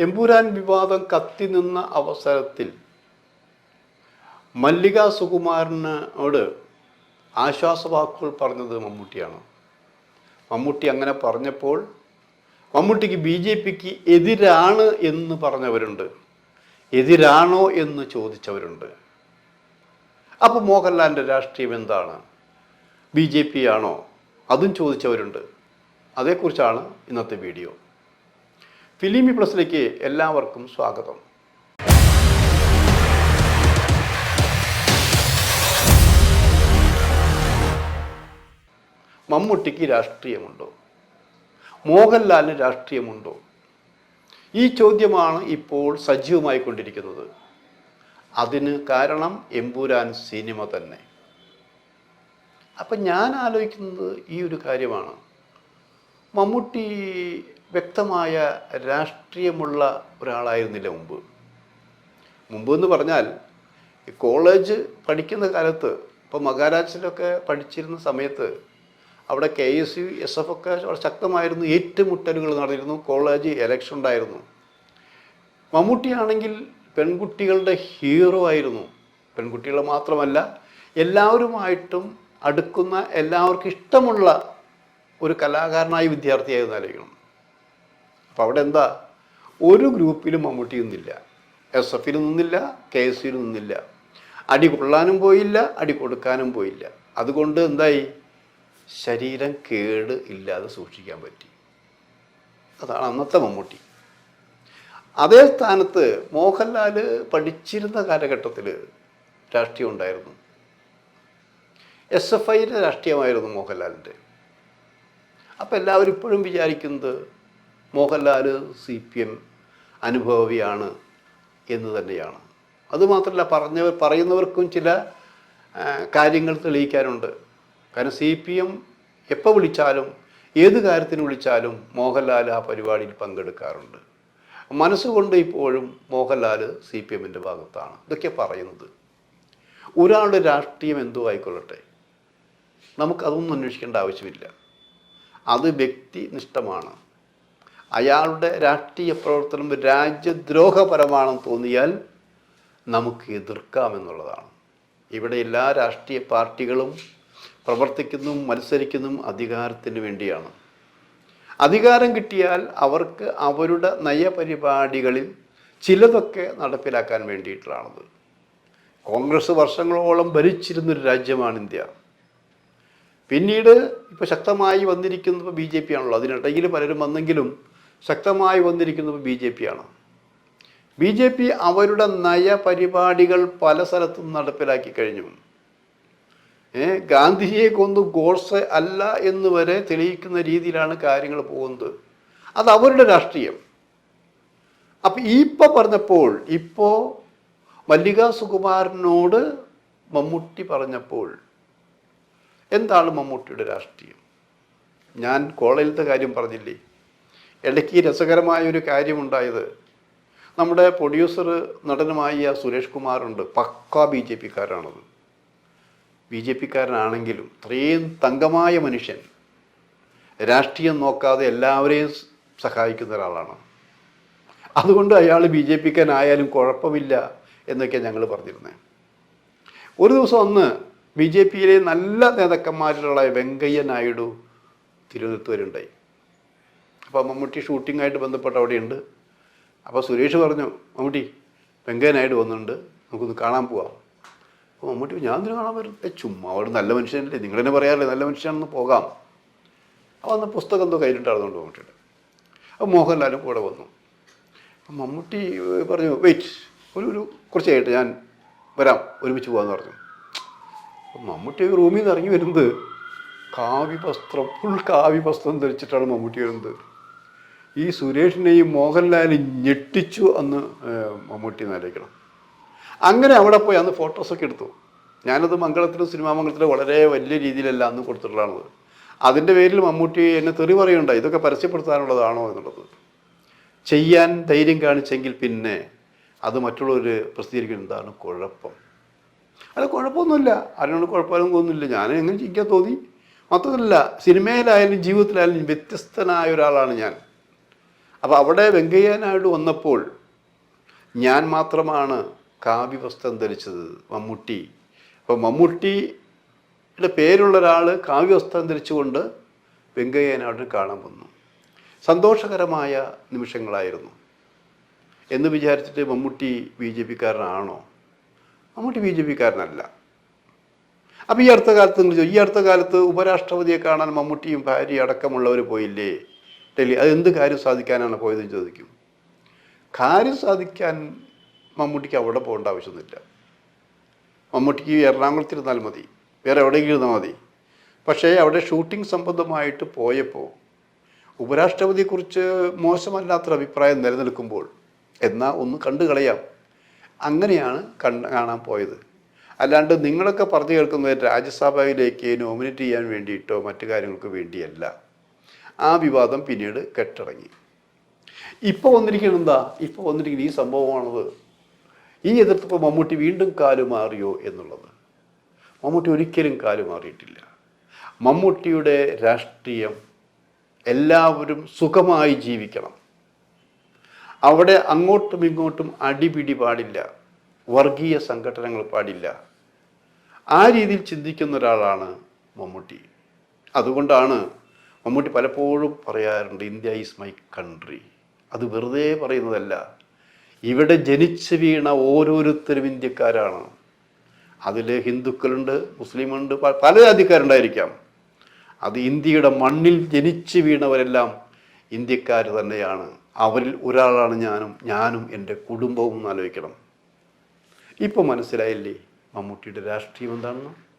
എമ്പുരാൻ വിവാദം കത്തി നിന്ന അവസരത്തിൽ മല്ലിക സുകുമാരനോട് ആശ്വാസവാക്കുകൾ പറഞ്ഞത് മമ്മൂട്ടിയാണ്. മമ്മൂട്ടി അങ്ങനെ പറഞ്ഞപ്പോൾ മമ്മൂട്ടിക്ക് ബി ജെ പിക്ക് എതിരാണ് എന്ന് പറഞ്ഞവരുണ്ട്. എതിരാണോ എന്ന് ചോദിച്ചവരുണ്ട്. അപ്പോൾ മോഹൻലാലിന്റെ രാഷ്ട്രീയം എന്താണ്? ബി ജെ പി ആണോ അതും ചോദിച്ചവരുണ്ട്. അതേക്കുറിച്ചാണ് ഇന്നത്തെ വീഡിയോ. ഫിലിമി പ്ലസിലേക്ക് എല്ലാവർക്കും സ്വാഗതം. മമ്മൂട്ടിക്ക് രാഷ്ട്രീയമുണ്ടോ? മോഹൻലാലിന് രാഷ്ട്രീയമുണ്ടോ? ഈ ചോദ്യമാണ് ഇപ്പോൾ സജീവമായി കൊണ്ടിരിക്കുന്നത്. അതിന് കാരണം എമ്പുരാൻ സിനിമ തന്നെ. അപ്പം ഞാൻ ആലോചിക്കുന്നത് ഈ ഒരു കാര്യമാണ്. മമ്മൂട്ടി വ്യക്തമായ രാഷ്ട്രീയമുള്ള ഒരാളായിരുന്നില്ല മുമ്പ്. മുമ്പ് എന്ന് പറഞ്ഞാൽ കോളേജ് പഠിക്കുന്ന കാലത്ത് ഇപ്പോൾ മഹാരാഷ്ട്രയിലൊക്കെ പഠിച്ചിരുന്ന സമയത്ത് അവിടെ K S U S F ഒക്കെ വളരെ ശക്തമായിരുന്നു ഏറ്റുമുട്ടലുകൾ നടന്നിരുന്നു കോളേജ് എലക്ഷൻ ഉണ്ടായിരുന്നു. മമ്മൂട്ടിയാണെങ്കിൽ പെൺകുട്ടികളുടെ ഹീറോ ആയിരുന്നു. പെൺകുട്ടികൾ മാത്രമല്ല എല്ലാവരുമായിട്ടും അടുക്കുന്ന എല്ലാവർക്കും ഇഷ്ടമുള്ള ഒരു കലാകാരനായി വിദ്യാർത്ഥിയായി ആലോചിക്കണം. അപ്പോൾ അവിടെ എന്താ? ഒരു ഗ്രൂപ്പിലും മമ്മൂട്ടി നിന്നില്ല. എസ് എഫിൽ നിന്നില്ല കെ എസ് സിയിൽ നിന്നില്ല. അടി കൊള്ളാനും പോയില്ല അടി കൊടുക്കാനും പോയില്ല. അതുകൊണ്ട് എന്തായി? ശരീരം കേട് ഇല്ലാതെ സൂക്ഷിക്കാൻ പറ്റി. അതാണ് അന്നത്തെ മമ്മൂട്ടി. അതേ സ്ഥാനത്ത് മോഹൻലാൽ പഠിച്ചിരുന്ന കാലഘട്ടത്തിൽ രാഷ്ട്രീയം ഉണ്ടായിരുന്നു. എസ് എഫ് ഐയുടെ രാഷ്ട്രീയമായിരുന്നു മോഹൻലാലിന്റെ. അപ്പം എല്ലാവരും ഇപ്പോഴും വിചാരിക്കുന്നത് മോഹൻലാൽ സി പി എം അനുഭവിയാണ് എന്ന് തന്നെയാണ്. അതുമാത്രമല്ല പറഞ്ഞവർ പറയുന്നവർക്കും ചില കാര്യങ്ങൾ തെളിയിക്കാനുണ്ട്. കാരണം സി പി എം എപ്പോൾ വിളിച്ചാലും ഏത് കാര്യത്തിന് വിളിച്ചാലും മോഹൻലാൽ ആ പരിപാടിയിൽ പങ്കെടുക്കാറുണ്ട്. മനസ്സുകൊണ്ട് ഇപ്പോഴും മോഹൻലാൽ സി പി എമ്മിന്റെ ഭാഗത്താണ്. ഇതൊക്കെ പറയുന്നത്. ഒരാളുടെ രാഷ്ട്രീയം എന്തോ ആയിക്കൊള്ളട്ടെ നമുക്കതൊന്നും അന്വേഷിക്കേണ്ട ആവശ്യമില്ല. അത് വ്യക്തിനിഷ്ഠമാണ്. അയാളുടെ രാഷ്ട്രീയ പ്രവർത്തനം രാജ്യദ്രോഹപരമാണെന്ന് തോന്നിയാൽ നമുക്ക് എതിർക്കാമെന്നുള്ളതാണ് ഇവിടെ എല്ലാ രാഷ്ട്രീയ പാർട്ടികളും പ്രവർത്തിക്കുന്നതും മത്സരിക്കുന്നതും അധികാരത്തിന് വേണ്ടിയാണ്. അധികാരം കിട്ടിയാൽ അവർക്ക് അവരുടെ നയപരിപാടികളിൽ ചിലതൊക്കെ നടപ്പിലാക്കാൻ വേണ്ടിയിട്ടുള്ളതാണത്. കോൺഗ്രസ് വർഷങ്ങളോളം ഭരിച്ചിരുന്നൊരു രാജ്യമാണ് ഇന്ത്യ. പിന്നീട് ഇപ്പോൾ ശക്തമായി വന്നിരിക്കുന്നത് ബി ജെ പി ആണല്ലോ. അതിനിടയിൽ പലരും വന്നെങ്കിലും ശക്തമായി വന്നിരിക്കുന്നത് ബി ജെ പി ആണ്. ബി ജെ പി അവരുടെ നയപരിപാടികൾ പല സ്ഥലത്തും നടപ്പിലാക്കി കഴിഞ്ഞു. ഗാന്ധിജിയെ കൊന്നു ഗോഡ്സെ അല്ല എന്ന് വരെ തെളിയിക്കുന്ന രീതിയിലാണ് കാര്യങ്ങൾ പോകുന്നത്. അത് അവരുടെ രാഷ്ട്രീയം. അപ്പം ഇപ്പോൾ ഇപ്പം പറഞ്ഞപ്പോൾ ഇപ്പോൾ മല്ലിക സുകുമാരനോട് മമ്മൂട്ടി പറഞ്ഞപ്പോൾ എന്താണ് മമ്മൂട്ടിയുടെ രാഷ്ട്രീയം? ഞാൻ കോളേജിലത്തെ കാര്യം പറഞ്ഞില്ലേ? ഇടയ്ക്ക് രസകരമായ ഒരു കാര്യമുണ്ടായത് നമ്മുടെ പ്രൊഡ്യൂസർ നടനുമായ സുരേഷ് കുമാറുണ്ട്. പക്ക ബി ജെ പിക്കാരാണത്. ബി ജെ പിക്കാരനാണെങ്കിലും ഇത്രയും തങ്കമായ മനുഷ്യൻ രാഷ്ട്രീയം നോക്കാതെ എല്ലാവരെയും സഹായിക്കുന്ന ഒരാളാണ്. അതുകൊണ്ട് അയാൾ ബി ജെ പിക്കാരനായാലും കുഴപ്പമില്ല എന്നൊക്കെ ഞങ്ങൾ പറഞ്ഞിരുന്നത് ഒരു ദിവസം അന്ന് ബി ജെ പിയിലെ നല്ല നേതാക്കന്മാരിലുള്ള വെങ്കയ്യ നായിഡു തിരുവനന്തപുരത്ത് വരുണ്ടായി അപ്പോൾ മമ്മൂട്ടി ഷൂട്ടിങ്ങായിട്ട് ബന്ധപ്പെട്ട് അവിടെയുണ്ട്. അപ്പോൾ സുരേഷ് പറഞ്ഞു മമ്മൂട്ടി വെങ്കയ്യ നായിഡു വന്നിട്ടുണ്ട് നമുക്കൊന്ന് കാണാൻ പോവാം. അപ്പോൾ മമ്മൂട്ടി ഞാൻ തന്നെ കാണാൻ വരും? "ഏ, ചുമ്മാ അവിടെ നല്ല മനുഷ്യനല്ലേ നിങ്ങൾ തന്നെ പറയാറില്ലേ നല്ല മനുഷ്യനാണെന്ന് പോകാം. അപ്പോൾ അന്ന് പുസ്തകം എന്തോ കയ്യിലുണ്ടായിരുന്നുണ്ട് മമ്മൂട്ടിയുടെ. അപ്പോൾ മോഹൻലാലും കൂടെ വന്നു. അപ്പം മമ്മൂട്ടി പറഞ്ഞു വെയിറ്റ് ഒരു ഒരു കുറച്ച് കഴിഞ്ഞിട്ട് ഞാൻ വരാം ഒരുമിച്ച് പോകാമെന്ന് പറഞ്ഞു. മമ്മൂട്ടി റൂമിൽ നിന്ന് ഇറങ്ങി വരുന്നത് കാവ്യ വസ്ത്രം ഫുൾ കാവ്യ വസ്ത്രം ധരിച്ചിട്ടാണ് മമ്മൂട്ടി വരുന്നത്. ഈ സുരേഷിനെയും മോഹൻലാലിനെയും ഞെട്ടിച്ചു അന്ന് മമ്മൂട്ടി എന്നാലോചിക്കണം അങ്ങനെ അവിടെ പോയി അന്ന് ഫോട്ടോസൊക്കെ എടുത്തു. ഞാനത് മംഗളത്തിലും സിനിമാ മംഗളത്തിലും വളരെ വലിയ രീതിയിലല്ല അന്ന് കൊടുത്തിട്ടുള്ളത്. അതിന്റെ പേരിൽ മമ്മൂട്ടി എന്നെ തെറി പറയുണ്ടായി ഇതൊക്കെ പരസ്യപ്പെടുത്താനുള്ളതാണോ? എന്നുള്ളത്. ചെയ്യാൻ ധൈര്യം കാണിച്ചെങ്കിൽ പിന്നെ അത് മറ്റുള്ളവർ പ്രസിദ്ധീകരിക്കുന്നത് എന്താണ് കുഴപ്പം? അത് കുഴപ്പമൊന്നുമില്ല. ആരോട് കുഴപ്പമൊന്നും തോന്നുന്നില്ല ഞാൻ എങ്ങനെ ചിരിക്കാൻ തോന്നി? മൊത്തത്തിലല്ല സിനിമയിലായാലും ജീവിതത്തിലായാലും വ്യത്യസ്തനായ ഒരാളാണ് ഞാൻ. അപ്പോൾ അവിടെ വെങ്കയ്യ നായിഡു വന്നപ്പോൾ ഞാൻ മാത്രമാണ് കാവ്യ വസ്ത്രം ധരിച്ചത് മമ്മൂട്ടി. അപ്പോൾ മമ്മൂട്ടിയുടെ പേരുള്ള ഒരാൾ കാവ്യ വസ്ത്രം ധരിച്ചുകൊണ്ട് വെങ്കയ്യ നായിഡു കാണാൻ വന്നു. സന്തോഷകരമായ നിമിഷങ്ങളായിരുന്നു. എന്ന് വിചാരിച്ചിട്ട് മമ്മൂട്ടി ബി ജെ പിക്കാരനാണോ? മമ്മൂട്ടി ബി ജെ പിക്കാരനല്ല. അപ്പോൾ ഈ അടുത്ത കാലത്ത് നിങ്ങൾ ഈ അടുത്ത കാലത്ത് ഉപരാഷ്ട്രപതിയെ കാണാൻ മമ്മൂട്ടിയും ഭാര്യ അടക്കമുള്ളവർ പോയില്ലേ? ഡൽഹി അത് എന്ത് കാര്യം സാധിക്കാനാണ് പോയതെന്ന് ചോദിക്കും. കാര്യം സാധിക്കാൻ മമ്മൂട്ടിക്ക് അവിടെ പോകേണ്ട ആവശ്യമൊന്നുമില്ല. മമ്മൂട്ടിക്ക് എറണാകുളത്തിരുന്നാൽ മതി വേറെ എവിടെയെങ്കിലും ഇരുന്നാൽ മതി. പക്ഷേ അവിടെ ഷൂട്ടിംഗ് സംബന്ധമായിട്ട് പോയപ്പോൾ ഉപരാഷ്ട്രപതിയെക്കുറിച്ച് മോശമല്ലാത്തൊരു അഭിപ്രായം നിലനിൽക്കുമ്പോൾ എന്നാൽ ഒന്ന് കണ്ടു കളയാം. അങ്ങനെയാണ് കണ്ട് കാണാൻ പോയത്. അല്ലാണ്ട് നിങ്ങളൊക്കെ പറഞ്ഞു കേൾക്കുന്നത് രാജ്യസഭയിലേക്ക് നോമിനേറ്റ് ചെയ്യാൻ വേണ്ടിയിട്ടോ മറ്റു കാര്യങ്ങൾക്ക് വേണ്ടിയല്ല. ആ വിവാദം പിന്നീട് കെട്ടിറങ്ങി. ഇപ്പോൾ വന്നിരിക്കുന്നത് എന്താ? ഇപ്പോൾ വന്നിരിക്കുന്ന ഈ സംഭവമാണത്. ഈ എതിർത്തപ്പോൾ മമ്മൂട്ടി വീണ്ടും കാലുമാറിയോ എന്നുള്ളത്. മമ്മൂട്ടി ഒരിക്കലും കാലുമാറിയിട്ടില്ല മമ്മൂട്ടിയുടെ രാഷ്ട്രീയം എല്ലാവരും സുഖമായി ജീവിക്കണം. അവിടെ അങ്ങോട്ടും ഇങ്ങോട്ടും അടിപിടി പാടില്ല. വർഗീയ സംഘടനകൾ പാടില്ല. ആ രീതിയിൽ ചിന്തിക്കുന്ന ഒരാളാണ് മമ്മൂട്ടി. അതുകൊണ്ടാണ് മമ്മൂട്ടി പലപ്പോഴും പറയാറുണ്ട് ഇന്ത്യ ഈസ് മൈ കൺട്രി. അത് വെറുതെ പറയുന്നതല്ല. ഇവിടെ ജനിച്ചു വീണ ഓരോരുത്തരും ഇന്ത്യക്കാരാണ്. അതിൽ ഹിന്ദുക്കളുണ്ട് മുസ്ലിമുണ്ട് പല ജാതിക്കാരുണ്ടായിരിക്കാം. അത് ഇന്ത്യയുടെ മണ്ണിൽ ജനിച്ചു വീണവരെല്ലാം ഇന്ത്യക്കാർ തന്നെയാണ്. അവരിൽ ഒരാളാണ് ഞാനും ഞാനും എന്റെ കുടുംബവും ആലോചിക്കണം. ഇപ്പോൾ മനസ്സിലായില്ലേ മമ്മൂട്ടിയുടെ രാഷ്ട്രീയം എന്താണെന്ന്?